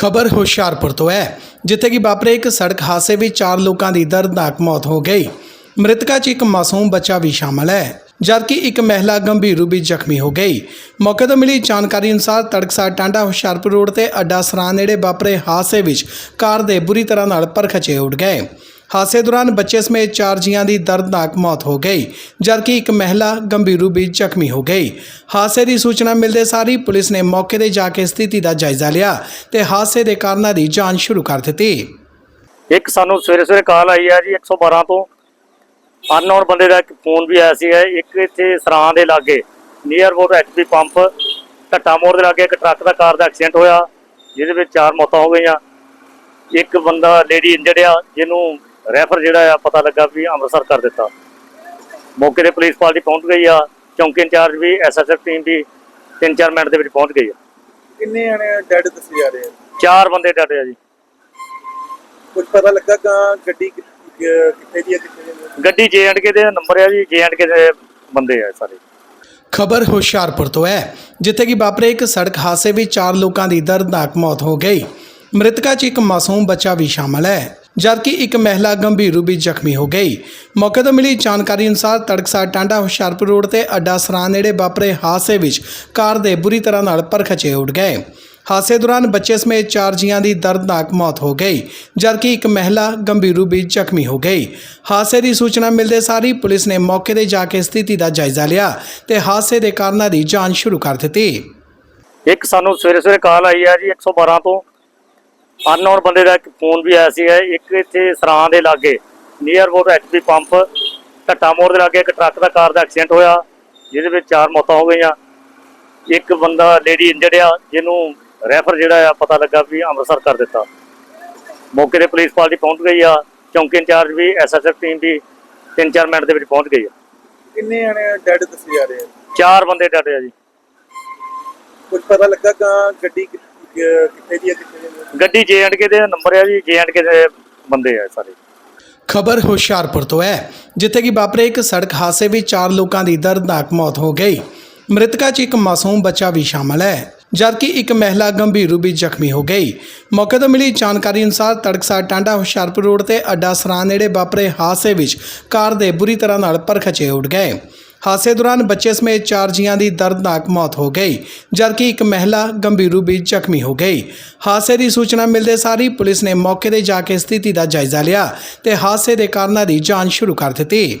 ਖਬਰ ਹੁਸ਼ਿਆਰਪੁਰ ਤੋਂ ਹੈ, ਜਿੱਥੇ ਕਿ ਵਾਪਰੇ ਇੱਕ ਸੜਕ ਹਾਦਸੇ ਵਿੱਚ ਚਾਰ ਲੋਕਾਂ ਦੀ ਦਰਦਨਾਕ ਮੌਤ ਹੋ ਗਈ। ਮ੍ਰਿਤਕਾਂ 'ਚ ਇੱਕ ਮਾਸੂਮ ਬੱਚਾ ਵੀ ਸ਼ਾਮਲ ਹੈ, ਜਦਕਿ ਇੱਕ ਮਹਿਲਾ ਗੰਭੀਰ ਰੂਪ ਵਿੱਚ ਜ਼ਖਮੀ ਹੋ ਗਈ। ਮੌਕੇ ਤੋਂ ਮਿਲੀ ਜਾਣਕਾਰੀ ਅਨੁਸਾਰ ਤੜਕਸਾਰ ਟਾਂਡਾ ਹੁਸ਼ਿਆਰਪੁਰ ਰੋਡ ਤੇ ਅੱਡਾ ਸਰਾਂ ਨੇੜੇ ਵਾਪਰੇ ਹਾਦਸੇ ਵਿੱਚ ਕਾਰ ਦੇ ਬੁਰੀ ਤਰ੍ਹਾਂ ਨਾਲ ਪਰਖਚੇ ਉੱਡ ਗਏ। ਹਾਦਸੇ ਦੌਰਾਨ ਬੱਚੇ ਸਮੇਤ ਚਾਰ ਜੀਆਂ ਦੀ ਦਰਦਨਾਕ ਮੌਤ ਹੋ ਗਈ, ਜਦਕਿ ਇੱਕ ਮਹਿਲਾ ਗੰਭੀਰ ਰੂਪ ਵਿੱਚ ਜ਼ਖਮੀ ਹੋ ਗਈ। ਹਾਦਸੇ ਦੀ ਸੂਚਨਾ ਮਿਲਦੇ ਸਾਰ ਹੀ ਪੁਲਿਸ ਨੇ ਮੌਕੇ ਤੇ ਜਾ ਕੇ ਸਥਿਤੀ ਦਾ ਜਾਇਜ਼ਾ ਲਿਆ ਤੇ ਹਾਦਸੇ ਦੇ ਕਾਰਨਾਂ ਦੀ ਜਾਂਚ ਸ਼ੁਰੂ ਕਰ ਦਿੱਤੀ। ਇੱਕ ਸਾਨੂੰ ਸਵੇਰੇ ਸਵੇਰੇ ਕਾਲ ਆਈ ਹੈ ਜੀ 112 ਤੋਂ। ਅਨਨੋਨ ਬੰਦੇ ਦਾ ਇੱਕ ਫੋਨ ਵੀ ਆਇਆ ਸੀ ਇੱਕ ਇੱਥੇ ਸਰਾਂ ਦੇ ਲਾਗੇ, ਨੀਅਰ ਅਬਾਊਟ ਐਚਪੀ ਪੰਪ, ਘੱਟਾ ਮੋੜ ਦੇ ਲਾਗੇ ਇੱਕ ਟਰੱਕ ਦਾ ਕਾਰ ਦਾ ਐਕਸੀਡੈਂਟ ਹੋਇਆ, ਜਿਹਦੇ ਵਿੱਚ ਚਾਰ ਮੌਤਾਂ ਹੋ ਗਈਆਂ। ਇੱਕ ਬੰਦਾ ਲੇਡੀ ਇੰਜਰਡ ਆ, ਜਿਹਨੂੰ ਰੈਫਰ ਜਿਹੜਾ ਆ ਪਤਾ ਲੱਗਾ ਵੀ ਅੰਮ੍ਰਿਤਸਰ ਕਰ ਦਿੱਤਾ। ਮੌਕੇ ਤੇ ਪੁਲਿਸ ਪਾਰਟੀ ਪਹੁੰਚ ਗਈ ਆ ਚੌਂਕੀ ਇੰਚਾਰਜ ਵੀ ਐਸਐਸਐਫ ਟੀਮ ਵੀ 3-4 ਮਿੰਟ ਦੇ ਵਿੱਚ ਪਹੁੰਚ ਗਈ ਆ। ਕਿੰਨੇ ਆਣੇ ਡੈਡ ਦੱਸੇ ਜਾ ਰਹੇ ਆ? ਚਾਰ ਬੰਦੇ ਡਟੇ ਆ ਜੀ। ਕੁਝ ਪਤਾ ਲੱਗਾ ਕਿ ਗੱਡੀ ਕਿੱਥੇ ਦੀ ਹੈ ਕਿੱਥੇ ਦੀ ਗੱਡੀ ਜੇ ਦੇ ਨੰਬਰ ਆ ਜੀ ਜੇ ਦੇ ਬੰਦੇ ਆ ਸਾਰੇ। ਖਬਰ ਹੁਸ਼ਿਆਰਪੁਰ ਤੋਂ ਹੈ ਜਿੱਥੇ ਕਿ ਵਾਪਰੇ ਇੱਕ ਸੜਕ ਹਾਦਸੇ ਵਿੱਚ ਚਾਰ ਲੋਕਾਂ ਦੀ ਦਰਦਨਾਕ ਮੌਤ ਹੋ ਗਈ। ਮ੍ਰਿਤਕਾਂ 'ਚ ਇੱਕ ਮਾਸੂਮ ਬੱਚਾ ਵੀ ਸ਼ਾਮਲ ਹੈ। ਜਦਕਿ ਇੱਕ ਮਹਿਲਾ ਗੰਭੀਰ ਰੂਪ ਵਿੱਚ ਜ਼ਖਮੀ ਹੋ ਗਈ। ਮੌਕੇ ਤੋਂ ਮਿਲੀ ਜਾਣਕਾਰੀ ਅਨੁਸਾਰ ਤੜਕਸਾਰ ਟਾਂਡਾ ਹੁਸ਼ਿਆਰਪੁਰ ਰੋਡ ਤੇ ਅੱਡਾ ਸਰਾਂ ਨੇੜੇ ਵਾਪਰੇ ਹਾਦਸੇ ਵਿੱਚ ਕਾਰ ਦੇ ਬੁਰੀ ਤਰ੍ਹਾਂ ਨਾਲ ਪਰਖਚੇ ਉੱਡ ਗਏ। ਹਾਦਸੇ ਦੌਰਾਨ ਬੱਚੇ ਸਮੇਤ ਚਾਰ ਜੀਆਂ ਦੀ ਦਰਦਨਾਕ ਮੌਤ ਹੋ ਗਈ, ਜਦਕਿ ਇੱਕ ਮਹਿਲਾ ਗੰਭੀਰ ਰੂਪ ਵਿੱਚ ਜ਼ਖਮੀ ਹੋ ਗਈ। ਹਾਦਸੇ ਦੀ ਸੂਚਨਾ ਮਿਲਦੇ ਸਾਰ ਹੀ ਪੁਲਿਸ ਨੇ ਮੌਕੇ ਤੇ ਜਾ ਕੇ ਸਥਿਤੀ ਦਾ ਜਾਇਜ਼ਾ ਲਿਆ ਤੇ ਹਾਦਸੇ ਦੇ ਕਾਰਨਾਂ ਦੀ ਜਾਂਚ ਸ਼ੁਰੂ ਕਰ ਦਿੱਤੀ। ਇੱਕ ਸਾਨੂੰ ਸਵੇਰੇ ਸਵੇਰੇ ਕਾਲ ਆਈ ਹੈ ਜੀ 112 ਤੋਂ। ਅਨਨੋਨ ਬੰਦੇ ਦਾ ਇੱਕ ਫੋਨ ਵੀ ਆਇਆ ਸੀ ਇੱਕ ਇੱਥੇ ਸਰਾਂ ਦੇ ਲਾਗੇ ਨੀਅਰ ਅਬਾਊਟ ਐਚਪੀ ਪੰਪ ਘੱਟਾ ਮੋੜ ਦੇ ਲਾਗੇ ਇੱਕ ਟਰੱਕ ਦਾ ਕਾਰ ਦਾ ਐਕਸੀਡੈਂਟ ਹੋਇਆ ਜਿਹਦੇ ਵਿੱਚ ਚਾਰ ਮੌਤਾਂ ਹੋ ਗਈਆਂ। ਇੱਕ ਬੰਦਾ ਲੇਡੀ ਇੰਜਰਡ ਆ ਜਿਹਨੂੰ ਰੈਫਰ ਜਿਹੜਾ ਆ ਪਤਾ ਲੱਗਾ ਵੀ ਅੰਮ੍ਰਿਤਸਰ ਕਰ ਦਿੱਤਾ। ਮੌਕੇ ਤੇ ਪੁਲਿਸ ਪਾਰਟੀ ਪਹੁੰਚ ਗਈ ਆ। ਚੌਂਕੀ ਇੰਚਾਰਜ ਵੀ ਐਸਐਸਐਫ ਟੀਮ ਵੀ 3-4 ਮਿੰਟ ਦੇ ਵਿੱਚ ਪਹੁੰਚ ਗਈ ਆ। ਕਿੰਨੇ ਆਣੇ ਡੈਡ ਦੱਸੇ ਜਾ ਰਹੇ ਆ? ਚਾਰ ਬੰਦੇ ਡਟੇ ਆ ਜੀ। ਕੁਝ ਪਤਾ ਲੱਗਾ ਕਿ ਗੱਡੀ ਕਿ- ਕਿ- ਕਿੱਥੇ ਦੀ ਹੈ ਕਿੱਥੇ ਦੀ ਨਹੀਂ ਗੱਡੀ ਜੇ ਦੇ ਨੰਬਰ ਆ ਜੀ ਜੇ ਦੇ ਬੰਦੇ ਆ ਸਾਰੇ। ਖਬਰ ਹੁਸ਼ਿਆਰਪੁਰ ਤੋਂ ਹੈ ਜਿੱਥੇ ਕਿ ਵਾਪਰੇ ਇੱਕ ਸੜਕ ਹਾਦਸੇ ਵਿੱਚ ਚਾਰ ਲੋਕਾਂ ਦੀ ਦਰਦਨਾਕ ਮੌਤ ਹੋ ਗਈ। ਮ੍ਰਿਤਕਾਂ 'ਚ ਇੱਕ ਮਾਸੂਮ ਬੱਚਾ ਵੀ ਸ਼ਾਮਲ ਹੈ ਜਦਕਿ ਇੱਕ ਮਹਿਲਾ ਗੰਭੀਰ ਰੂਪ ਵਿੱਚ ਜ਼ਖਮੀ ਹੋ ਗਈ। ਮੌਕੇ ਤੋਂ ਮਿਲੀ ਜਾਣਕਾਰੀ ਅਨੁਸਾਰ ਤੜਕਸਾਰ ਟਾਂਡਾ ਹੁਸ਼ਿਆਰਪੁਰ ਰੋਡ ਤੇ ਅੱਡਾ ਸਰਾਂ ਨੇੜੇ ਵਾਪਰੇ ਹਾਦਸੇ ਵਿੱਚ ਕਾਰ ਦੇ ਬੁਰੀ ਤਰ੍ਹਾਂ ਨਾਲ ਪਰਖਚੇ ਉੱਡ ਗਏ। ਹਾਦਸੇ ਦੌਰਾਨ ਬੱਚੇ ਸਮੇਤ ਚਾਰ ਜੀਆਂ ਦੀ ਦਰਦਨਾਕ ਮੌਤ ਹੋ ਗਈ, ਜਦਕਿ ਇੱਕ ਮਹਿਲਾ ਗੰਭੀਰ ਰੂਪ ਵਿੱਚ ਜ਼ਖਮੀ ਹੋ ਗਈ। ਹਾਦਸੇ ਦੀ ਸੂਚਨਾ ਮਿਲਦੇ ਸਾਰ ਹੀ ਪੁਲਿਸ ਨੇ ਮੌਕੇ ਤੇ ਜਾ ਕੇ ਸਥਿਤੀ ਦਾ ਜਾਇਜ਼ਾ ਲਿਆ ਤੇ ਹਾਦਸੇ ਦੇ ਕਾਰਨਾਂ ਦੀ ਜਾਂਚ ਸ਼ੁਰੂ ਕਰ ਦਿੱਤੀ।